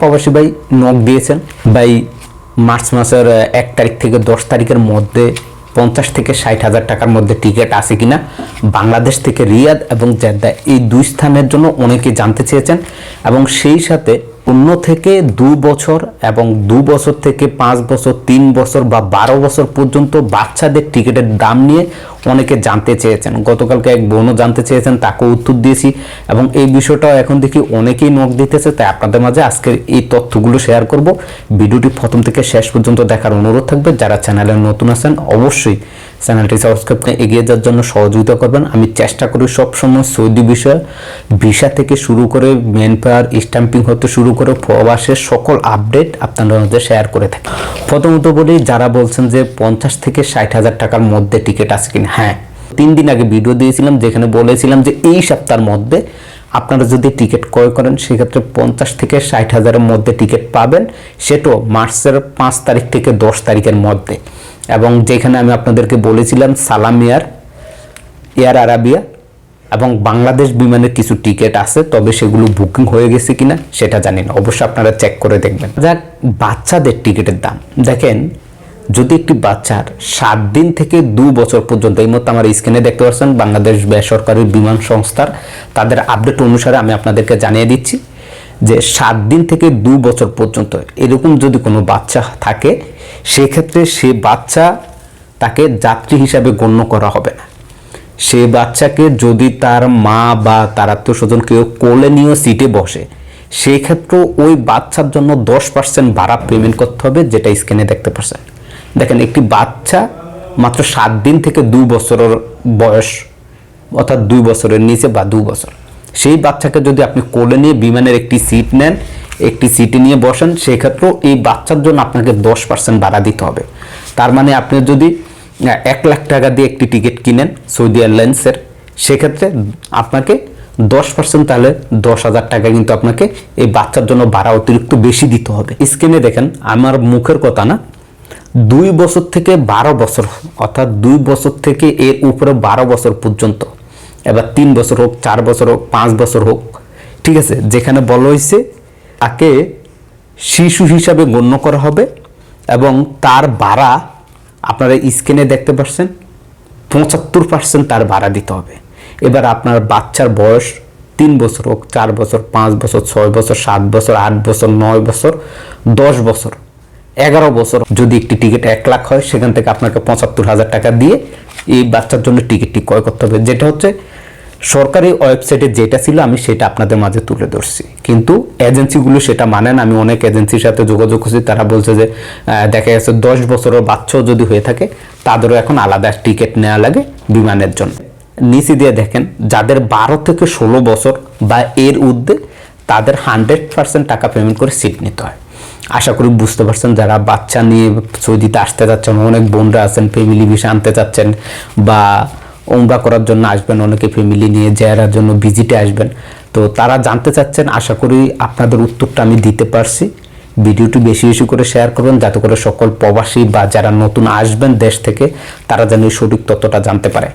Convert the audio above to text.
প্রবাসী ভাই নক দিয়েছেন। ভাই, মার্চ মাসের এক তারিখ থেকে দশ তারিখের মধ্যে পঞ্চাশ থেকে ষাট হাজার টাকার মধ্যে টিকিট আছে কিনা, বাংলাদেশ থেকে রিয়াদ এবং জেদ্দা এই দুই স্থানের জন্য অনেকে জানতে চেয়েছেন এবং সেই সাথে অন্য থেকে দু বছর এবং দু বছর থেকে পাঁচ বছর, তিন বছর বা বারো বছর পর্যন্ত বাচ্চাদের টিকিটের দাম নিয়ে অনেকে জানতে চেয়েছেন। গতকালকে এক বোনও জানতে চেয়েছেন, তাকেও উত্তর দিয়েছি এবং এই বিষয়টাও এখন দেখি অনেকেই নখ দিতেছে, তাই আপনাদের মাঝে আজকের এই তথ্যগুলো শেয়ার করব। ভিডিওটি প্রথম থেকে শেষ পর্যন্ত দেখার অনুরোধ থাকবে। যারা চ্যানেলে নতুন আছেন, অবশ্যই চ্যানেলটি সাবস্ক্রাইব করে এগিয়ে যাওয়ার জন্য সহযোগিতা করবেন। আমি চেষ্টা করি সবসময় সৌদি বিষয় ভিসা থেকে শুরু করে মেন পাওয়ার স্ট্যাম্পিং হতে শুরু করে প্রবাসের সকল আপডেট আপনাদের মধ্যে শেয়ার করে থাকি। প্রথমত বলি, যারা বলছেন যে পঞ্চাশ থেকে ষাট হাজার টাকার মধ্যে টিকিট আছে কিনা। হ্যাঁ তিন দিন আগে ভিডিও দিয়েছিলাম, যেখানে বলেছিলাম যে এই সপ্তাহের মধ্যে আপনারা যদি টিকিট ক্রয় করেন, সেক্ষেত্রে পঞ্চাশ থেকে ষাট হাজারের মধ্যে টিকিট পাবেন। সেটাও মার্চের পাঁচ তারিখ থেকে দশ তারিখের মধ্যে। এবং যেখানে আমি আপনাদেরকে বলেছিলাম সালাম এয়ার এয়ার আরাবিয়া এবং বাংলাদেশ বিমানের কিছু টিকিট আছে, তবে সেগুলো বুকিং হয়ে গেছে কিনা সেটা জানি না। অবশ্যই আপনারা চেক করে দেখবেন। যাক, বাচ্চাদের টিকিটের দাম। দেখেন, যদি একটি বাচ্চার সাত দিন থেকে দু বছর পর্যন্ত, এই মতো আমার স্ক্রিনে দেখতে পাচ্ছেন বাংলাদেশ বেসরকারি বিমান সংস্থার তাদের আপডেট অনুসারে আমি আপনাদেরকে জানিয়ে দিচ্ছি যে সাত দিন থেকে দু বছর পর্যন্ত এরকম যদি কোনো বাচ্চা থাকে সেক্ষেত্রে সে বাচ্চা তাকে যাত্রী হিসাবে গণ্য করা হবে না। সে বাচ্চাকে যদি তার মা বা তার আত্মীয় স্বজন কেউ কোলে নিয়ে সিটে বসে সেই ক্ষেত্রে ওই বাচ্চার জন্য দশ পার্সেন্ট ভাড়া পেমেন্ট করতে হবে, যেটা স্ক্রিনে দেখতে পাচ্ছেন। দেখেন, একটি বাচ্চা মাত্র সাত দিন থেকে দু বছরের বয়স, অর্থাৎ দুই বছরের নিচে বা দু বছর। সেই বাচ্চাকে যদি আপনি কোলে নিয়ে বিমানের একটি সিট নেন একটি সিটি নিয়ে বসেন, সেক্ষেত্রেও এই বাচ্চার জন্য আপনাকে দশ পার্সেন্ট ভাড়া দিতে হবে। তার মানে আপনি যদি এক লাখ টাকা দিয়ে একটি টিকিট কিনেন সৌদি এয়ারলাইন্সের, সেক্ষেত্রে আপনাকে দশ পার্সেন্ট তাহলে দশ হাজার টাকা কিন্তু আপনাকে এই বাচ্চার জন্য ভাড়া অতিরিক্ত বেশি দিতে হবে। স্ক্রিনে দেখেন, আমার মুখের কথা না, দুই বছর থেকে বারো বছর, অর্থাৎ দুই বছর থেকে এর উপরে বারো বছর পর্যন্ত, এবার তিন বছর হোক, চার বছর হোক, পাঁচ বছর হোক, ঠিক আছে? যেখানে বলা হয়েছে তাকে শিশু হিসাবে গণ্য করা হবে এবং তার ভাড়া আপনারা স্ক্রিনে দেখতে পাচ্ছেন, পঁচাত্তর পার্সেন্ট তার ভাড়া দিতে হবে। এবার আপনার বাচ্চার বয়স তিন বছর হোক, চার বছর, পাঁচ বছর, ছয় বছর, সাত বছর, আট বছর, নয় বছর, দশ বছর, এগারো বছর যদি একটি টিকিট এক লাখ হয়, সেখান থেকে আপনাকে পঁচাত্তর হাজার টাকা দিয়ে এই বাচ্চার জন্য টিকিটটি ক্রয় করতে হবে। যেটা হচ্ছে সরকারি ওয়েবসাইটে যেটা ছিল, আমি সেটা আপনাদের মাঝে তুলে ধরছি। কিন্তু এজেন্সিগুলো সেটা মানে না। আমি অনেক এজেন্সির সাথে যোগাযোগ করছি। তারা বলছে যে দেখা গেছে দশ বছরের বাচ্চাও যদি হয়ে থাকে, তাদেরও এখন আলাদা টিকিট নেওয়া লাগে বিমানের জন্য। নিচে দিয়ে দেখেন, যাদের বারো থেকে ষোলো বছর বা এর ঊর্ধ্বে, তাদের হান্ড্রেড পার্সেন্ট টাকা পেমেন্ট করে সিট নিতে হয়। আশা করি বুঝতে পারছেন, যারা বাচ্চা নিয়ে সৌদিতে আসতে যাচ্ছেন অনেক বোনরা আছেন ফ্যামিলি ভিসা আনতে চাচ্ছেন, বা ওমরা করার জন্য আসবেন, অনেকে ফ্যামিলি নিয়ে জেরার জন্য ভিজিটে আসবেন। তো তারা জানতে চাচ্ছেন, আশা করি আপনাদের উত্তরটা আমি দিতে পারছি। ভিডিওটি বেশি বেশি করে শেয়ার করবেন, যাতে করে সকল প্রবাসী বা যারা নতুন আসবেন দেশ থেকে, তারা যেন সঠিক তথ্যটা জানতে পারে।